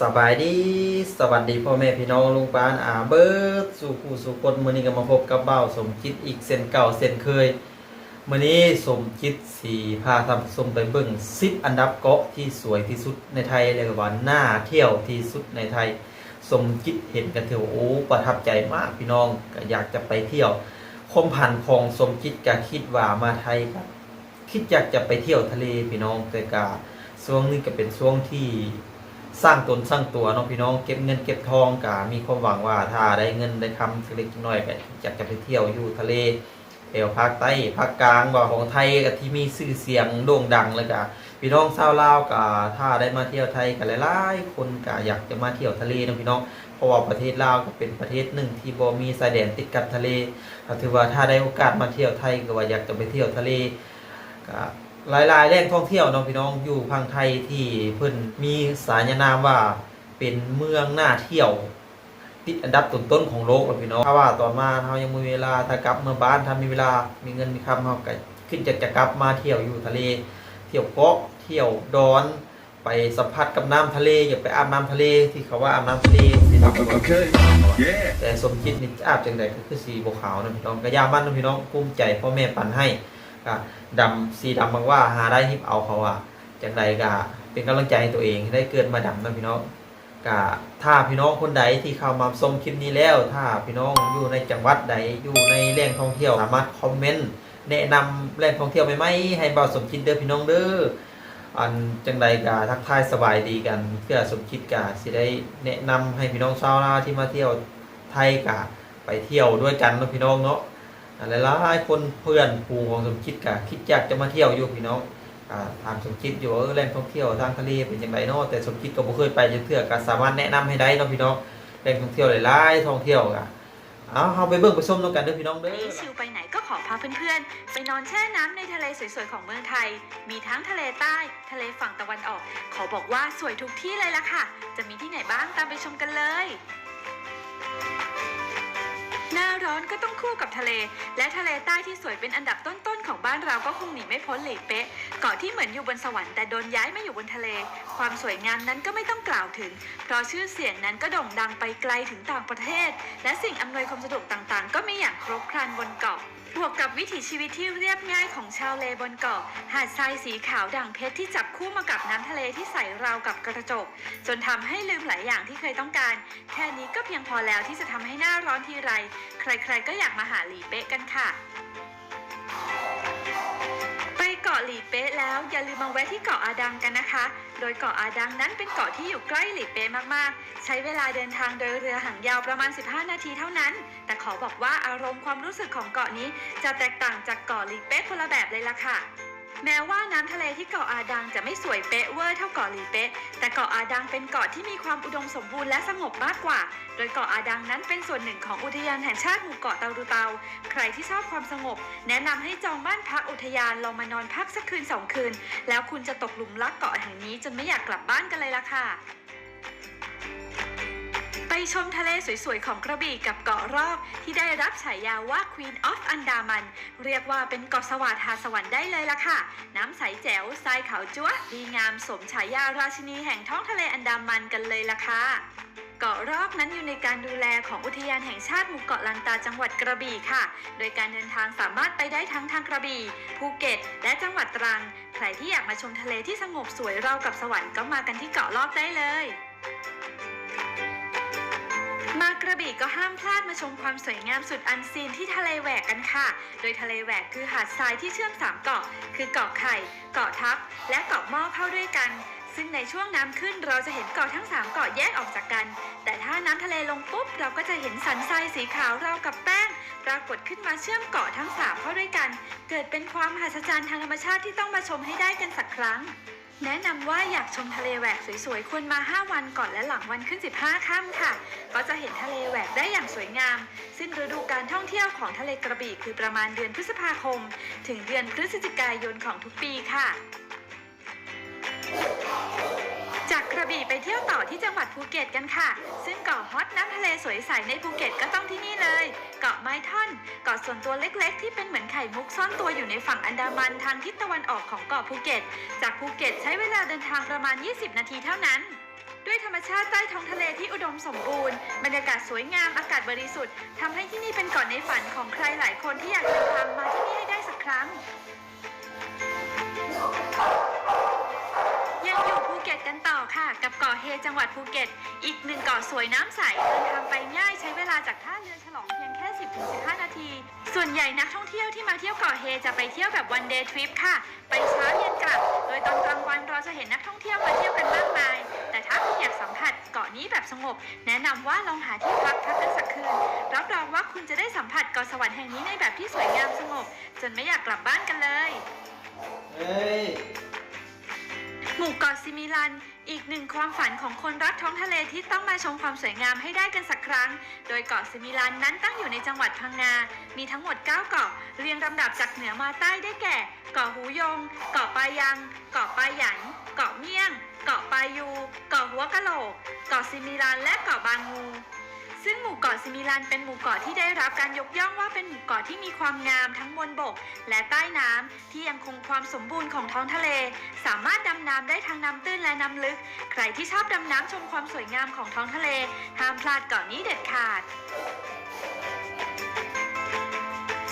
สบายดีสวัสดีพ่อแม่พี่น้องลุงปานอาเบิร์ดสู่ผู้สู่คนมื้อนี้ก็มาพบกับเบ้าสมคิดอีกเส้นเก่าเส้นเคยมื้อนี้สมคิดสีพาทำสมไปเบิ่ง10อันดับเกาะที่สวยที่สุดในไทยเลยกว่าหน่าเที่ยวที่สุดในไทย สมคิดเห็นกันเถอะโอ้ประทับใจมากพี่น้องก็อยากจะไปเที่ยวคมผ่านของสมคิดก็คิดว่ามาไทยก็คิดอยากจะไปเที่ยวทะเลพี่น้องแต่ก็ช่วงนี้ก็เป็นช่วงที่ สร้างตนสร้างตัวน้องพี่น้องเก็บเงินเก็บทองกะมีความหวังว่าถ้าได้เงินได้คำสักเล็กน้อยก็อยากจะไปเที่ยวอยู่ทะเลแถวภาคใต้ภาคกลางว่าของไทยก็ที่มีชื่อเสียงโด่งดังเลยกะพี่น้องชาวลาวกะถ้าได้มาเที่ยวไทยกันหลายๆคนกะอยากจะมาเที่ยวทะเลเนาะพี่น้องเพราะว่าประเทศลาวก็เป็นประเทศหนึ่งที่บ่มีชายแดนติดกับทะเลก็ถือว่าถ้าได้โอกาสมาเที่ยวไทยก็ว่าอยากจะไปเที่ยวทะเลก็ หลายๆแหล่งท่องเที่ยวเนาะพี่น้องอยู่พังไทยที่เพิ่นมีสายนามว่าเป็นเมืองน่าเที่ยว ติดอันดับต้นๆของโลกแล้วพี่น้องถ้าว่าตอนมาเฮายังมีเวลาถ้ากลับเมื่อบ้านถ้ามีเวลามีเงินมีคำเฮาก็ขึ้นจะจะกลับมาเที่ยวอยู่ทะเล เที่ยวเกาะเที่ยวดอน ไปสัมผัสกับน้ำทะเลอย่าไปอาบน้ำทะเลที่เขาว่าอาบน้ำทะเลสิเนาะ Okay. Yeah. แต่สมคิดนี่อาบจังใดก็คือสีบวขาวนะพี่น้องก็ยามันนะพี่น้องภูมิใจพ่อแม่ปันให้ ก็ดำสีดำบางว่าหาได้ฮิบเอาเขาว่าจังใดก็เป็นกำลังใจให้ตัวเองได้เกิดมาดำนะพี่น้องก็ถ้าพี่น้องคนใดที่เข้ามาชมคลิปนี้แล้ว ถ้าพี่น้องอยู่ในจังหวัดใดอยู่ในแหล่งท่องเที่ยวสามารถคอมเมนต์แนะนำแหล่งท่องเที่ยวใหมให้เบาสมคิดเด้อพี่น้องเด้ออันจังใดกาทักทายสบายดีกันเพื่อสมคิดกาสิได้แนะนำให้พี่น้องชาวนาที่มาเที่ยวไทยกาไปเที่ยวด้วยกันเนาะพี่น้องเนาะ หลายๆคนเพื่อนผูของสมคิดกาคิดอยากจะมาเที่ยวอยู่พี่น้องถามสมคิดอยู่ว่าเออแหล่งท่องเที่ยวทางทะเลเป็นยังไงเนาะแต่สมคิดก็บ่เคยไปจังเทื่อก็สามารถแนะนำให้ได้เนาะพี่น้องแหล่งท่องเที่ยวหลายๆท่องเที่ยวกะเอาเฮาไปเบิ่งไปชมนำกันเด้อพี่น้องเด้อชิวไปไหนก็ขอพาเพื่อนๆ ไปนอนแช่น้ำในทะเลสวยๆของเมืองไทย มีทั้งทะเลใต้ ทะเลฝั่งตะวันออก ขอบอกว่าสวยทุกที่เลยล่ะค่ะ จะมีที่ไหนบ้างตามไปชมกันเลย หน้าร้อนก็ต้องคู่กับทะเล และทะเลใต้ที่สวยเป็นอันดับต้นๆของบ้านเราก็คงหนีไม่พ้นหลยเป๊ะ เกาะที่เหมือนอยู่บนสวรรค์แต่โดนย้ายมาอยู่บนทะเล ความสวยงามนั้นก็ไม่ต้องกล่าวถึง เพราะชื่อเสียงนั้นก็โด่งดังไปไกลถึงต่างประเทศ และสิ่งอำนวยความสะดวกต่างๆ ก็มีอย่างครบครันบนเกาะ บวกกับวิถีชีวิตที่เรียบง่ายของชาวเลบนเกาะ หาดทรายสีขาวด่างเพชรที่จับคู่มากับน้ำทะเลที่ใสราวกับกระจก จนทำให้ลืมหลายอย่างที่เคยต้องการ แค่นี้ก็เพียงพอแล้วที่จะทำให้หน้าร้อนทีไร ใครๆก็อยากมาหาหลีเป๊ะกันค่ะไปเกาะหลีเป๊ะแล้วอย่าลืมมาแวะที่เกาะอาดังกันนะคะ โดยเกาะอาดังนั้นเป็นเกาะที่อยู่ใกล้หลีเป๊ะมากๆ ใช้เวลาเดินทางโดยเรือหางยาวประมาณ 15 นาทีเท่านั้น แต่ขอบอกว่าอารมณ์ความรู้สึกของเกาะนี้จะแตกต่างจากเกาะหลีเป๊ะคนละแบบเลยล่ะค่ะ แม้ว่าน้ำทะเลที่เกาะอาดังจะไม่สวยเป๊ะเวอร์เท่าเกาะหลีเป๊ะ แต่เกาะอาดังเป็นเกาะที่มีความอุดมสมบูรณ์และสงบมากกว่า โดยเกาะอาดังนั้นเป็นส่วนหนึ่งของอุทยานแห่งชาติหมู่เกาะเตารูเตา ใครที่ชอบความสงบ แนะนำให้จองบ้านพักอุทยานลองมานอนพักสักคืนสองคืน แล้วคุณจะตกหลุมรักเกาะแห่งนี้จนไม่อยากกลับบ้านกันเลยล่ะค่ะ ชมทะเลสวยๆ ของกระบี่กับเกาะรอกที่ได้รับฉายาว่า Queen of Andaman เรียกว่าเป็นเกาะสวัสดิ์หาสวรรค์ได้เลยล่ะค่ะ น้ำใสแจ๋วทรายขาวจั๊วดีงามสมฉายาราชินีแห่งท้องทะเลอันดามันกันเลยล่ะค่ะเกาะรอกนั้นอยู่ในการดูแลของอุทยานแห่งชาติหมู่เกาะลันตาจังหวัดกระบี่ค่ะ โดยการเดินทางสามารถไปได้ทั้งทางกระบี่ภูเก็ต และจังหวัดตรัง ใครที่อยากมาชมทะเลที่สงบสวยราวกับสวรรค์ก็มากันที่เกาะรอกได้เลย มากระบี่ก็ห้ามพลาดมาชมความสวยงามสุดอันซีนที่ทะเลแหวกกันค่ะ โดยทะเลแหวกคือหาดทรายที่เชื่อมสามเกาะ คือเกาะไข่ เกาะทับ และเกาะหม้อเข้าด้วยกัน ซึ่งในช่วงน้ำขึ้นเราจะเห็นเกาะทั้ง 3 เกาะแยกออกจากกัน แต่ถ้าน้ำทะเลลงปุ๊บเราก็จะเห็นสันทรายสีขาวราวกับแป้ง ปรากฏขึ้นมาเชื่อมเกาะทั้ง 3 เข้าด้วยกัน เกิดเป็นความมหัศจรรย์ทางธรรมชาติที่ต้องมาชมให้ได้กันสักครั้ง แนะนำว่าอยากชมทะเลแหวกสวยๆ ควรมา 5 วันก่อนและหลังวันขึ้น 15 ค่ำค่ะ ก็จะเห็นทะเลแหวกได้อย่างสวยงามซึ่งฤดูการท่องเที่ยวของทะเลกระบี่คือประมาณเดือนพฤษภาคม ถึงเดือนพฤศจิกายนของทุกปีค่ะ จากกระบี่ไปเที่ยวต่อที่จังหวัดภูเก็ตกันค่ะ ซึ่งเกาะฮอตน้ำทะเลสวยใสในภูเก็ตก็ต้องที่นี่เลย เกาะไม้ท่อน เกาะส่วนตัวเล็กๆ ที่เป็นเหมือนไข่มุกซ่อนตัวอยู่ในฝั่งอันดามันทางทิศตะวันออกของเกาะภูเก็ต จากภูเก็ตใช้เวลาเดินทางประมาณ 20 นาทีเท่านั้นด้วยธรรมชาติใต้ท้องทะเลที่อุดมสมบูรณ์ บรรยากาศสวยงาม อากาศบริสุทธิ์ทำให้ที่นี่เป็นเกาะในฝันของใครหลายคนที่อยากเดินทางมาที่นี่ให้ได้สักครั้ง กันต่อค่ะ กับเกาะเฮจังหวัดภูเก็ต อีกหนึ่งเกาะสวยน้ำใสเดินทางไปง่ายใช้เวลาจากท่าเรือฉลองเพียงแค่ 10-15 นาที ส่วนใหญ่นักท่องเที่ยวที่มาเที่ยวเกาะเฮจะไปเที่ยวแบบวันเดย์ทริปค่ะ ไปเช้าเย็นกลับ โดยตอนกลางวันเราจะเห็นนักท่องเที่ยวมาเที่ยวกันมากมาย แต่ถ้าคุณอยากสัมผัสเกาะนี้แบบสงบ แนะนำว่าลองหาที่พักพักกันสักคืน รับรองว่าคุณจะได้สัมผัสเกาะสวรรค์แห่งนี้ในแบบที่สวยงามสงบ จนไม่อยากกลับบ้านกันเลย เฮ้ย หมู่เกาะซิมิลัน อีกหนึ่งความฝันของคนรักท้องทะเลที่ต้องมาชมความสวยงามให้ได้กันสักครั้ง โดยเกาะซิมิลันนั้นตั้งอยู่ในจังหวัดพังงา มีทั้งหมด 9 เกาะ เรียงลำดับจากเหนือมาใต้ได้แก่ เกาะหูยง เกาะปายัง เกาะปาหยัน เกาะเมี่ยง เกาะปายู เกาะหัวกะโหลก เกาะซิมิลัน และเกาะบางงู ซึ่งหมู่เกาะซิมิลันเป็นหมู่เกาะที่ได้รับการยกย่องว่าเป็นหมู่เกาะที่มีความงามทั้งบนบก และใต้น้ำที่ยังคงความสมบูรณ์ของท้องทะเล สามารถดำน้ำได้ทั้งน้ำตื้นและน้ำลึก ใครที่ชอบดำน้ำชมความสวยงามของท้องทะเลห้ามพลาดเกาะนี้เด็ดขาด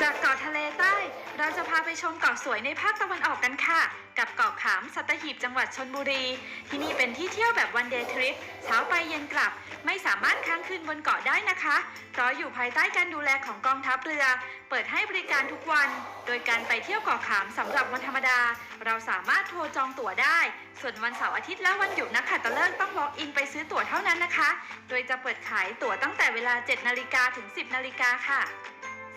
จากเกาะทะเลใต้เราจะพาไปชมเกาะสวยในภาคตะวันออกกันค่ะ กับเกาะขามสัตหีบจังหวัดชนบุรี ที่นี่เป็นที่เที่ยวแบบวันเดย์ทริปเช้าไปเย็นกลับ ไม่สามารถค้างคืนบนเกาะได้นะคะเพราะอยู่ภายใต้การดูแลของกองทัพเรือ เปิดให้บริการทุกวัน โดยการไปเที่ยวเกาะขามสำหรับวันธรรมดา เราสามารถโทรจองตั๋วได้ ส่วนวันเสาร์อาทิตย์และวันหยุดนักขัตฤกษ์ต้อง walk in ไปซื้อตั๋วเท่านั้นนะคะ โดยจะเปิดขายตั๋วตั้งแต่เวลา7นาฬิกาถึง 10นาฬิกาค่ะ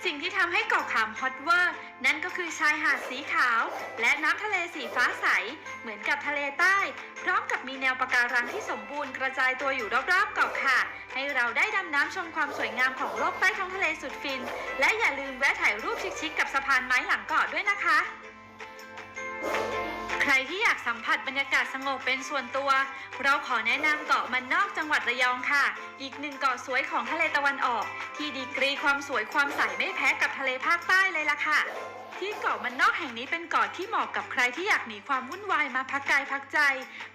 สิ่งที่ทำให้เกาะขามฮอตเวอร์ นั่นก็คือชายหาดสีขาว และน้ำทะเลสีฟ้าใส เหมือนกับทะเลใต้ พร้อมกับมีแนวปะการังที่สมบูรณ์กระจายตัวอยู่รอบๆเกาะค่ะ ให้เราได้ดำน้ำชมความสวยงามของโลกใต้ท้องทะเลสุดฟิน และอย่าลืมแวะถ่ายรูปชิคๆกับสะพานไม้หลังเกาะด้วยนะคะ ใครที่อยากสัมผัสบรรยากาศสงบเป็นส่วนตัว เราขอแนะนำเกาะมันนอกจังหวัดระยองค่ะ อีกหนึ่งเกาะสวยของทะเลตะวันออก ที่ดีกรีความสวยความใสไม่แพ้กับทะเลภาคใต้เลยล่ะค่ะ ที่เกาะมันนอกแห่งนี้เป็นเกาะที่เหมาะกับใครที่อยากหนีความวุ่นวายมาพักกายพักใจ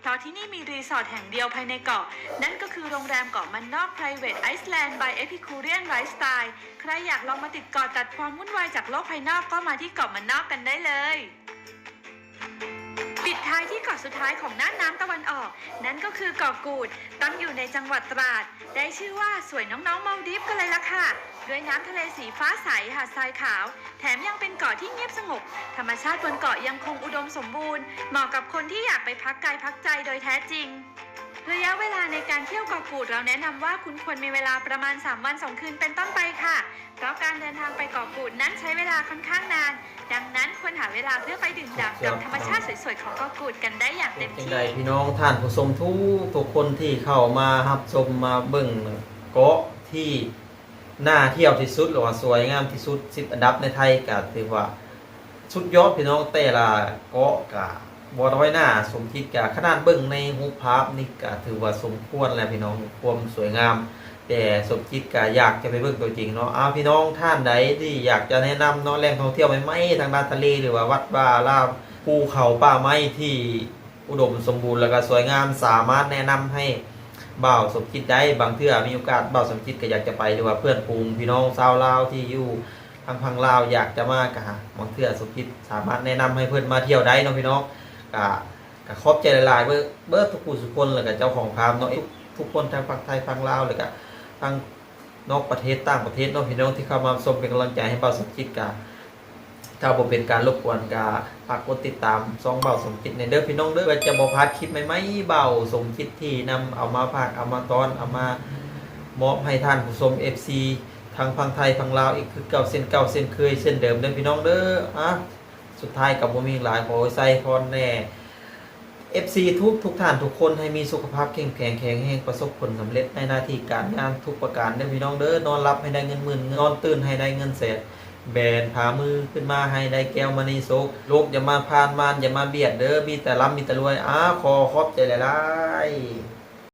เพราะที่นี่มีรีสอร์ทแห่งเดียวภายในเกาะ นั่นก็คือโรงแรมเกาะมันนอก Private Iceland by Epicurean Lifestyle ใครอยากลองมาติดเกาะตัดความวุ่นวายจากโลกภายนอกก็มาที่เกาะมันนอกกันได้เลย ดท้ายที่เกาะสุดท้ายของน่านน้ำตะวันออก นั่นก็คือเกาะกูด ตั้งอยู่ในจังหวัดตราด ได้ชื่อว่าสวยน้องๆมาดิฟกันเลยล่ะค่ะ ด้วยน้ำทะเลสีฟ้าใสหาดทรายขาว แถมยังเป็นเกาะที่เงียบสงบ ธรรมชาติบนเกาะยังคงอุดมสมบูรณ์ เหมาะกับคนที่อยากไปพักกายพักใจโดยแท้จริง ระยะเวลาในการเที่ยวเกาะกูดเราแนะนำว่าคุณควรมีเวลาประมาณ 3 วัน 2 คืนเป็นต้นไปค่ะ เพราะการเดินทางไปเกาะกูดนั้นใช้เวลาค่อนข้างนาน ดังนั้นควรหาเวลาเพื่อไปดื่มด่ำกับธรรมชาติสวยๆของเกาะกูดกันได้อย่างเป็เต็นมจังที่ใดพี่น้องท่านผู้ชมทุกทุกคนที่เข้ามารับชมมาเบิ่งเกาะที่น่าเที่ยวที่สุดหรือว่าสวยงามที่สุดสิบอันดับในไทยก็ถือว่าสุดยอดพี่น้องแต่ละเกาะกะ บ่น้อยหน้าสมคิดกะขนาดเบิ่งในรูภาพนี่ก็ถือว่าสมควรแล้วพี่น้องความสวยงาม แต่สมคิดก็อยากจะไปเบิ่งตัวจริงเนาะอ้าวพี่น้องท่านใดที่อยากจะแนะนำเนาะแหล่งท่องเที่ยวใหม่ๆทางด้านทะเลหรือว่าวัดบ้าลาวภูเขาป่าไม้ที่อุดมสมบูรณ์แล้วก็สวยงามสามารถแนะนำให้บ่าวสมคิดได้บางเทื่อมีโอกาสบ่าวสมคิดก็อยากจะไปหรือว่าเพื่อนฝูงพี่น้องชาวลาวที่อยู่ทางพังลาวอยากจะมากะบางเทื่อสมคิดสามารถแนะนำให้เพื่อนมาเที่ยวได้เนาะพี่น้อง ก็ก็ขอบใจหลายๆเบิดเบิดทุกผู้ทุกคนแล้วก็เจ้าของฟาร์มเนาะทุกทุกคนทางฝั่งไทยฝั่งลาวแล้วก็ทางนอกประเทศต่างประเทศน้องพี่น้องที่เข้ามาชมเป็นกำลังใจให้เบาสมคิดกาถ้าบ่เป็นการรบกวนกาฝากกดติดตามซองเบาสมคิดในเด้อพี่น้องเด้อจะบ่พลาดคลิปใหม่ๆเบาสมคิดที่นำเอามาฝากเอามาตอนเอามามอบให้ท่านผู้ชม FC ทางฝั่งไทยฝั่งลาวอีกคือเก่าเส้นเก่าเส้นเคยเส้นเดิมเด้อพี่น้องเด้ออะ สุดท้ายกับบ่มีหลายขอใส่พรแน่ FC ทุกทุกท่านทุกคนให้มีสุขภาพแข็งแรงแข็งแรงประสบผลสำเร็จในหน้าที่การงานทุกประการเด้อพี่น้องเด้อนอนรับให้ได้เงินหมื่นนอนตื่นให้ได้เงินแสนแบนพามือขึ้นมาให้ได้แก้วมณีโซกโลกอย่ามาพานมานอย่ามาเบียดเด้อมีแต่ร่ำมีแต่รวยอ้าขอขอบใจหลายๆ